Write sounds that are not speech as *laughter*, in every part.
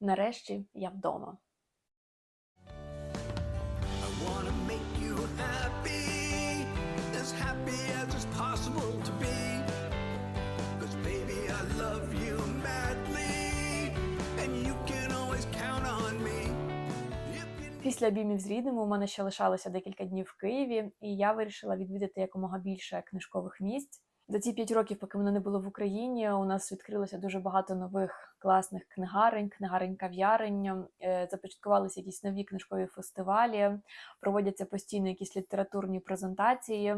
Нарешті я вдома. Після обіймів з рідними у мене ще лишалося декілька днів в Києві, і я вирішила відвідати якомога більше книжкових місць. За ці п'ять років, поки мене не було в Україні, у нас відкрилося дуже багато нових класних книгарень, книгарень кав'ярень, е, започаткувалися якісь нові книжкові фестивалі, проводяться постійно якісь літературні презентації.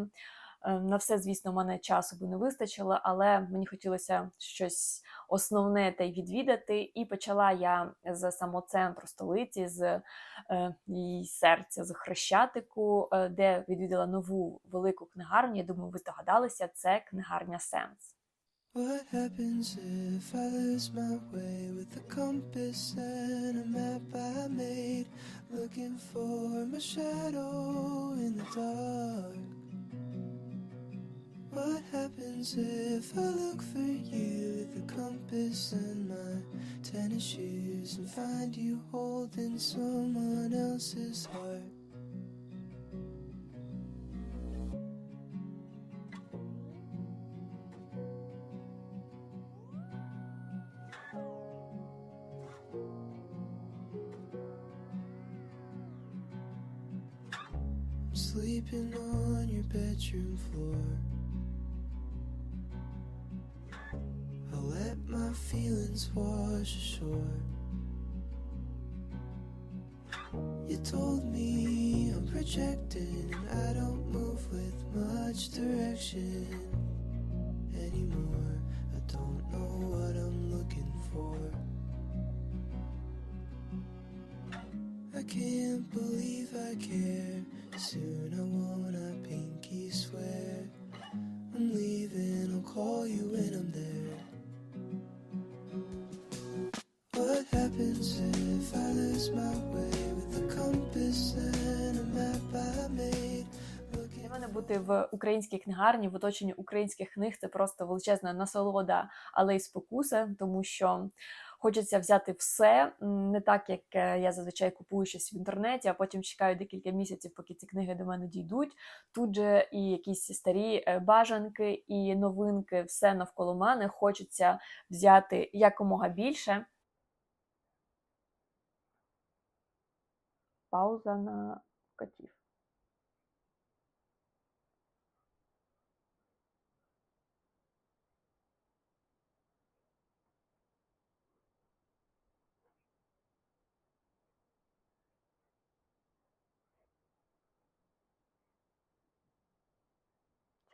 Е, На все, звісно, у мене часу би не вистачило, але мені хотілося щось основне та й відвідати. І почала я з самого центру столиці, з е, її серця, з Хрещатику, е, де відвідала нову велику книгарню. Я думаю, ви здогадалися, це книгарня Сенс. What happens if I lose my way with the compass and a map I made? Looking for my shadow in the dark. What happens if I look for you with a compass and my tennis shoes and find you holding someone else's heart? I'm sleeping on your bedroom floor. Feelings wash ashore. You told me I'm projecting, and I don't move with much direction anymore. I don't know what I'm looking for. I can't believe I care. Soon I wanna pinky swear. В українській книгарні в оточенні українських книг це просто величезна насолода, але й спокуса, тому що хочеться взяти все не так, як е, я зазвичай купую щось в інтернеті, а потім чекаю декілька місяців, поки ці книги до мене дійдуть. Тут же і якісь старі е, бажанки, і новинки, все навколо мене. Хочеться взяти якомога більше. Пауза на котів.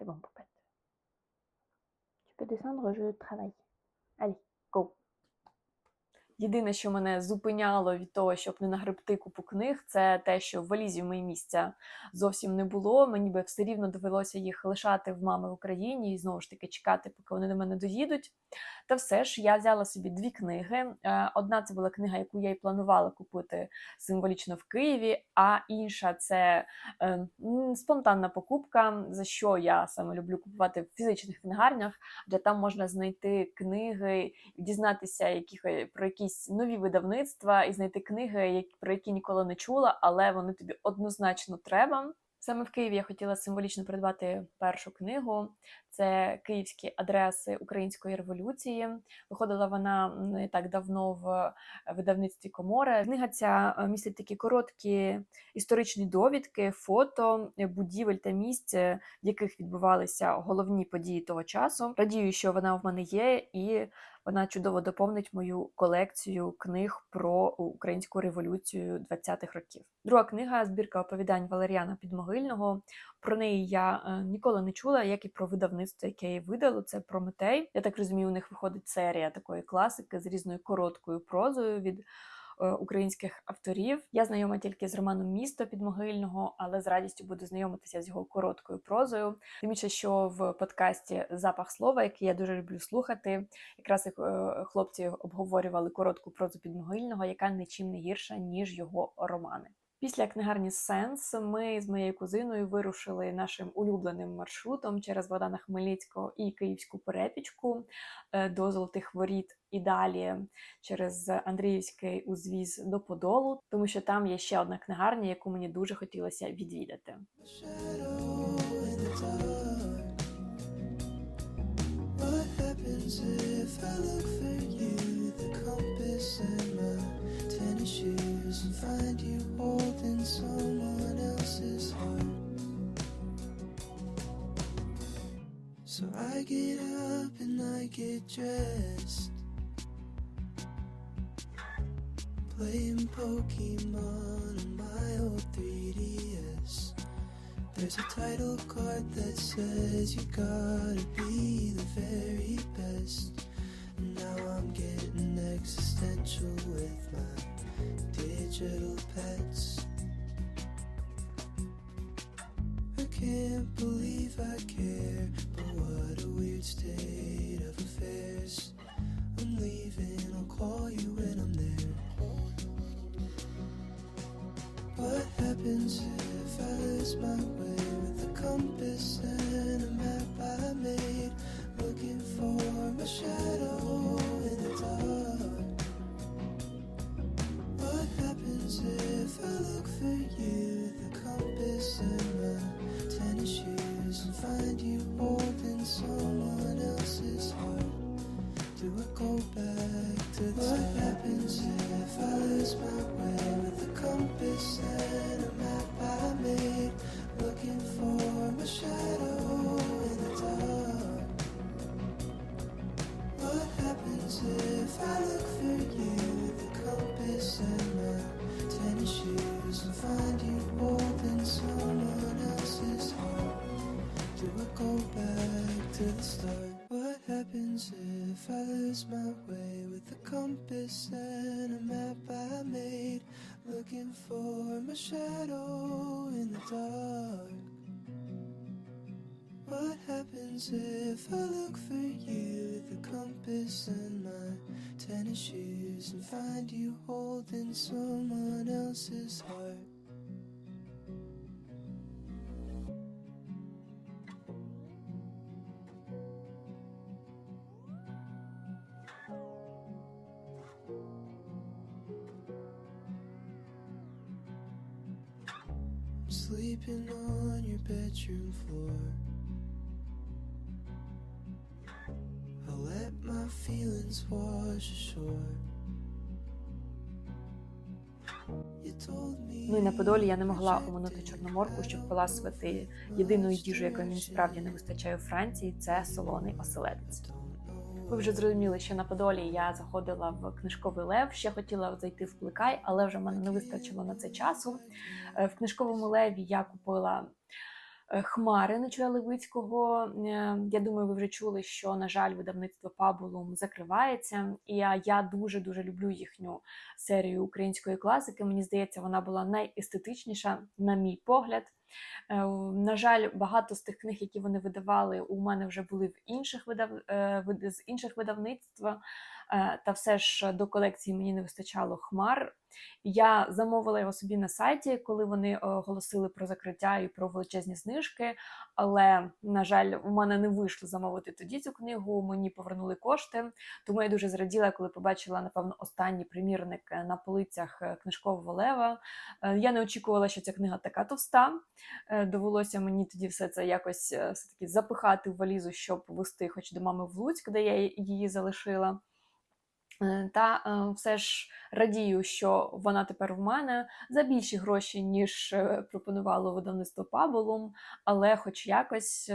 C'est bon, poupette. Tu peux descendre, je travaille. Allez, go. Єдине, що мене зупиняло від того, щоб не нагребти купу книг, це те, що в валізі в моє місця зовсім не було. Мені би все рівно довелося їх лишати в мами в Україні і знову ж таки чекати, поки вони до мене доїдуть. Та все ж я взяла собі дві книги. Е, Одна це була книга, яку я й планувала купити символічно в Києві, а інша це е, спонтанна покупка, за що я саме люблю купувати в фізичних книгарнях, де там можна знайти книги, дізнатися яких, про якісь нові видавництва і знайти книги, про які ніколи не чула, але вони тобі однозначно треба. Саме в Києві я хотіла символічно придбати першу книгу. Це київські адреси української революції. Виходила вона не так давно в видавництві Комора. Книга ця е, містить такі короткі історичні довідки, фото будівель та місць, в яких відбувалися головні події того часу. Радію, що вона в мене є, і вона чудово доповнить мою колекцію книг про українську революцію 20-х років. Друга книга збірка оповідань Валеріана Підмогильного. Про неї я е, ніколи не чула, як і про видавництво, яке її видало. Це Прометей. Я так розумію, у них виходить серія такої класики з різною короткою прозою від українських авторів. Я знайома тільки з романом Місто Підмогильного, але з радістю буду знайомитися з його короткою прозою. Тим більше, що в подкасті Запах слова, який я дуже люблю слухати, якраз як е, хлопці обговорювали коротку прозу Підмогильного, яка нічим не гірша, ніж його романи. Після книгарні Сенс ми з моєю кузиною вирушили нашим улюбленим маршрутом через Богдана Хмельницького і Київську перепічку е, до Золотих Воріт і далі через Андріївський узвіз до Подолу, тому що там є ще одна книгарня, яку мені дуже хотілося відвідати. in. What if I look for you, the compass and my tennis shoes, and find you holding someone else's heart? So I get up and I get dressed. Playing Pokemon on my old 3DS. There's a title card that says you gotta be the very best. And now I'm getting existential with my digital pets. I can't believe I care, but what a weird state of affairs. I'm leaving, I'll call you when I'm there. What happens if I lose my way with the compass a map I made? Looking for my shadow in the dark. What happens if I look for you with a compass and my tennis shoes and find you holding someone else's heart? Do I go back to the start? What happens if I lose my way with a compass happens if I look for you with a compass and my tennis shoes and find you holding someone else's heart? I'm sleeping on your bedroom floor. My feelings wash ashore. Ну і на Подолі я не могла оминути Чорноморку, щоб поласувати єдиною їжею, якої мені справді не вистачає у Франції, це солоний оселедець. Ви вже зрозуміли, що на Подолі я заходила в книжковий лев. Ще хотіла зайти в Плекай, але вже в мене не вистачило на це часу. Е, В книжковому леві я купила хмари Нечуя Левицького. Е, Я думаю, ви вже чули, що, на жаль, видавництво Пабулум закривається. І я, я дуже дуже люблю їхню серію української класики. Мені здається, вона була найестетичніша, на мій погляд. Е, На жаль, багато з тих книг, які вони видавали, у мене вже були в інших видав... е, з інших видавництв. Е, Та все ж до колекції мені не вистачало хмар. Я замовила його собі на сайті, коли вони оголосили про закриття і про величезні знижки. Але, на жаль, у мене не вийшло замовити тоді цю книгу. Мені повернули кошти. Тому я дуже зраділа, коли побачила, напевно, останній примірник е, на полицях е, книжкового лева. Я не очікувала, що ця книга така товста. Довелося мені тоді все це якось все-таки запихати в валізу, щоб вести хоч до мами в Луцьк, де я її залишила. Е, Та е, все ж радію, що вона тепер в мене за більші гроші, ніж е, пропонувало видавництво Пабулум, але хоч якось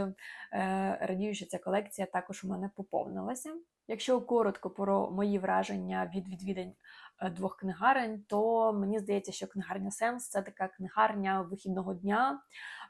радію, що ця колекція також у мене поповнилася. Якщо коротко про мої враження від відвідань двох книгарень, то мені здається, що книгарня Сенс це така книгарня вихідного дня.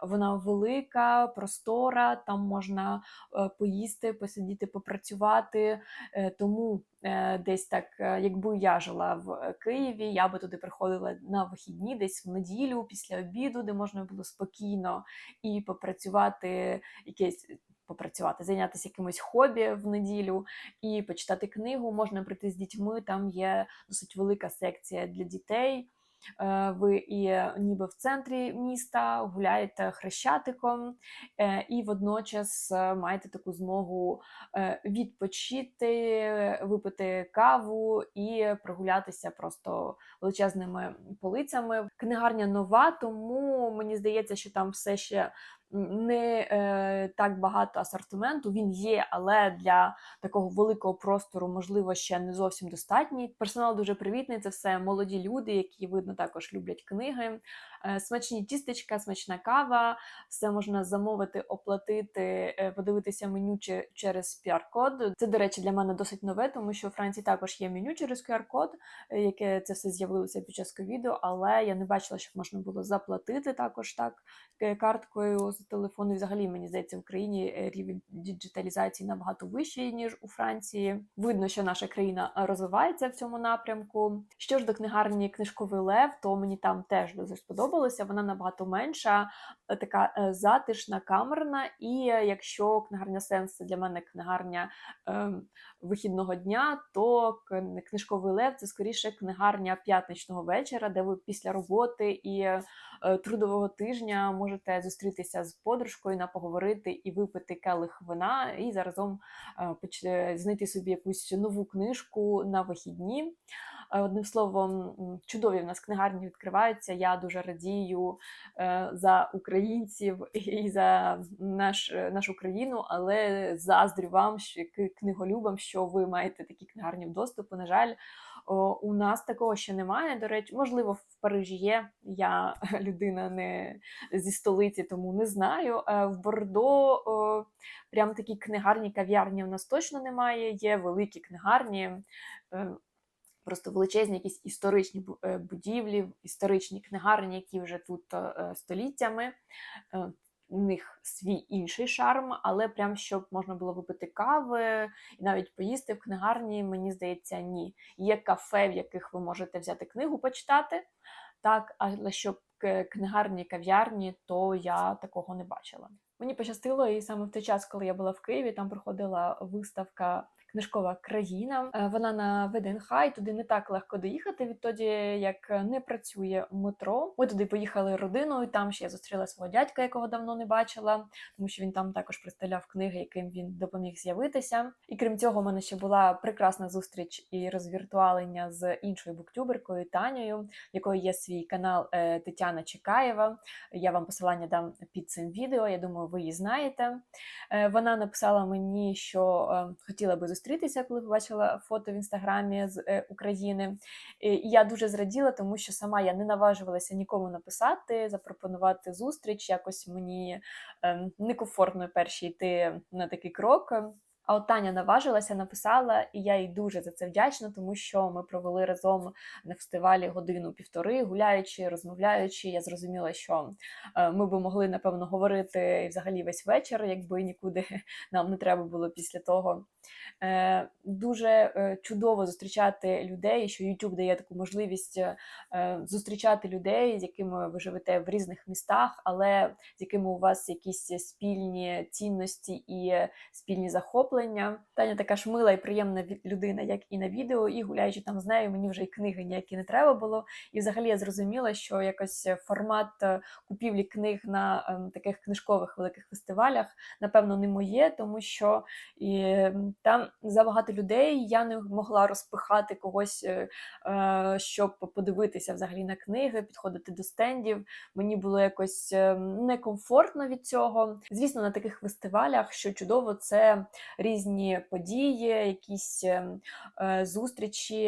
Вона велика, простора, там можна е, поїсти, посидіти, попрацювати. Е, Тому е, десь так, е, якби я жила в е, Києві, я би туди приходила на вихідні, десь в неділю, після обіду, де можна було спокійно і попрацювати якесь. Попрацювати, зайнятися якимось хобі в неділю і почитати книгу. Можна прийти з дітьми. Там є досить велика секція для дітей. е, ви і ніби в центрі міста гуляєте хрещатиком, е, і водночас е, маєте таку змогу відпочити, випити каву і прогулятися просто величезними полицями. Книгарня нова, тому мені здається, що там все ще не е, так багато асортименту. Він є, але для такого великого простору, можливо, ще не зовсім достатній. Персонал дуже привітний. Це все молоді люди, які видно також люблять книги. Е, смачні тістечка, смачна кава. Все можна замовити, оплатити, е, подивитися меню через QR-код. Це, до речі, для мене досить нове, тому що у Франції також є меню через QR-код, е, яке це все з'явилося під час ковіду, але я не бачила, щоб можна було заплатити також так карткою з телефону. І взагалі, мені здається, в Україні рівень діджиталізації набагато вищий, ніж у Франції. Видно, що наша країна розвивається в цьому напрямку. Що ж до книгарні Книжковий Лев, то мені там теж дуже сподобалося. Вона набагато менша, е, така е, затишна, камерна. І е, якщо книгарня Сенс для мене книгарня ем, вихідного дня, то книжковий лев це скоріше книгарня п'ятничного вечора, де ви після роботи і е, трудового тижня можете зустрітися з подружкою на поговорити і випити келих вина, і заразом е, е, знайти собі якусь нову книжку на вихідні. Одним словом, чудові в нас книгарні відкриваються. Я дуже радію е, за українців *laughs* і за наш, е, нашу країну, але заздрю вам, що книголюбам, що ви маєте такі книгарні в доступу. На жаль, у нас такого ще немає. До речі, можливо, в Парижі є. Я *laughs* людина не зі столиці, тому не знаю. Е, В Бордо прям такі книгарні кав'ярні у нас точно немає. Є великі книгарні. Просто величезні якісь історичні е, будівлі, історичні книгарні, які вже тут е, століттями. Е, У них свій інший шарм, але прям щоб можна було випити кави і навіть поїсти в книгарні, мені здається, ні. Є кафе, в яких ви можете взяти книгу почитати, так, але щоб книгарні, кав'ярні, то я такого не бачила. Мені пощастило, і саме в той час, коли я була в Києві, там проходила виставка Книжкова країна. Е, Вона на ВДНХ, і туди не так легко доїхати відтоді, як не працює метро. Ми туди поїхали родиною. Там ще я зустріла свого дядька, якого давно не бачила, тому що він там також представляв книги, яким він допоміг з'явитися. І крім цього, у мене ще була прекрасна зустріч і розвіртуалення з іншою буктюберкою Танею, в якої є свій канал е, Тетяна Чекаєва. Я вам посилання дам під цим відео. Я думаю, ви її знаєте. Е, Вона написала мені, що хотіла би зустрітися, коли побачила фото в інстаграмі з е, України. І я дуже зраділа, тому що сама я не наважувалася нікому написати, запропонувати зустріч. Якось мені е, некомфортно перші йти на такий крок. А от Таня наважилася, написала, і я їй дуже за це вдячна, тому що ми провели разом на фестивалі годину-півтори, гуляючи, розмовляючи. Я зрозуміла, що е, ми би могли напевно говорити взагалі весь вечір, якби нікуди нам не треба було після того. Е, Дуже е, чудово зустрічати людей, що YouTube дає таку можливість е, зустрічати людей, з якими ви живете в різних містах, але з якими у вас якісь спільні цінності і спільні захоплення. Таня така ж мила і приємна людина, як і на відео, і гуляючи там з нею, мені вже і книги ніякі не треба було. І взагалі я зрозуміла, що якось формат купівлі книг на ем, таких книжкових великих фестивалях, напевно, не моє, тому що і, там забагато людей, я не могла розпихати когось, е, е, щоб подивитися взагалі на книги, підходити до стендів. Мені було якось е, некомфортно від цього. Звісно, на таких фестивалях, що чудово, це різні події, якісь зустрічі,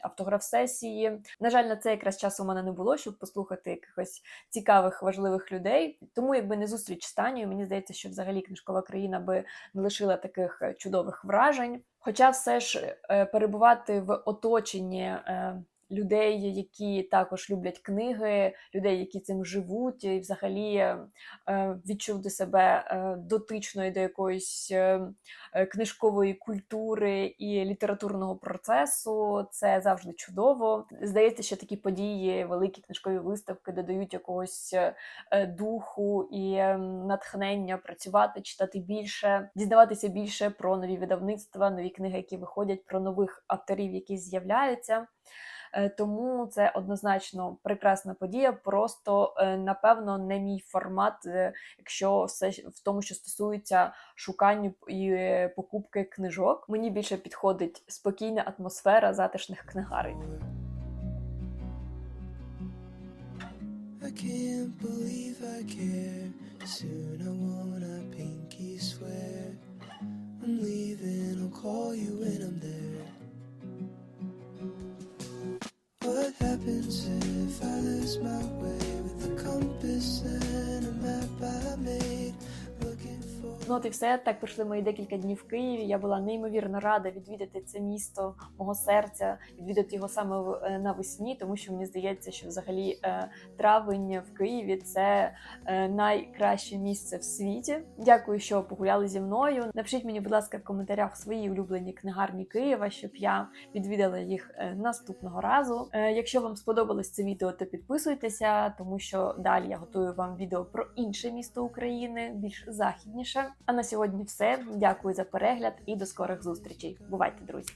автограф-сесії. На жаль, на це якраз часу у мене не було, щоб послухати якихось цікавих, важливих людей. Тому, якби не зустріч з мені здається, що взагалі книжкова країна би не лишила таких чудових вражень. Хоча все ж е, перебувати в оточенні е, людей, які також люблять книги, людей, які цим живуть, і взагалі е, відчути себе е, дотичною до якоїсь е, книжкової культури і літературного процесу. Це завжди чудово. Здається, що такі події, великі книжкові виставки додають якогось духу і натхнення працювати, читати більше, дізнаватися більше про нові видавництва, нові книги, які виходять, про нових авторів, які з'являються. Е, Тому це однозначно прекрасна подія. Просто е, напевно не мій формат, е, якщо все в тому, що стосується шукання і покупки книжок. Мені більше підходить спокійна атмосфера затишних книгарень. I can't believe I care. Soon I wanna pinky swear. I'm leaving, I'll call you when I'm there. smile. Ну от і все. Так пройшли мої декілька днів в Києві. Я була неймовірно рада відвідати це місто мого серця, відвідати його саме е, навесні, тому що мені здається, що взагалі е, травень в Києві це е, найкраще місце в світі. Дякую, що погуляли зі мною. Напишіть мені, будь ласка, в коментарях свої улюблені книгарні Києва, щоб я відвідала їх наступного разу. Якщо вам сподобалось це відео, то підписуйтеся, тому що далі я готую вам відео про інше місто України, більш західніше. А на сьогодні все. Дякую за перегляд і до скорих зустрічей. Бувайте, друзі!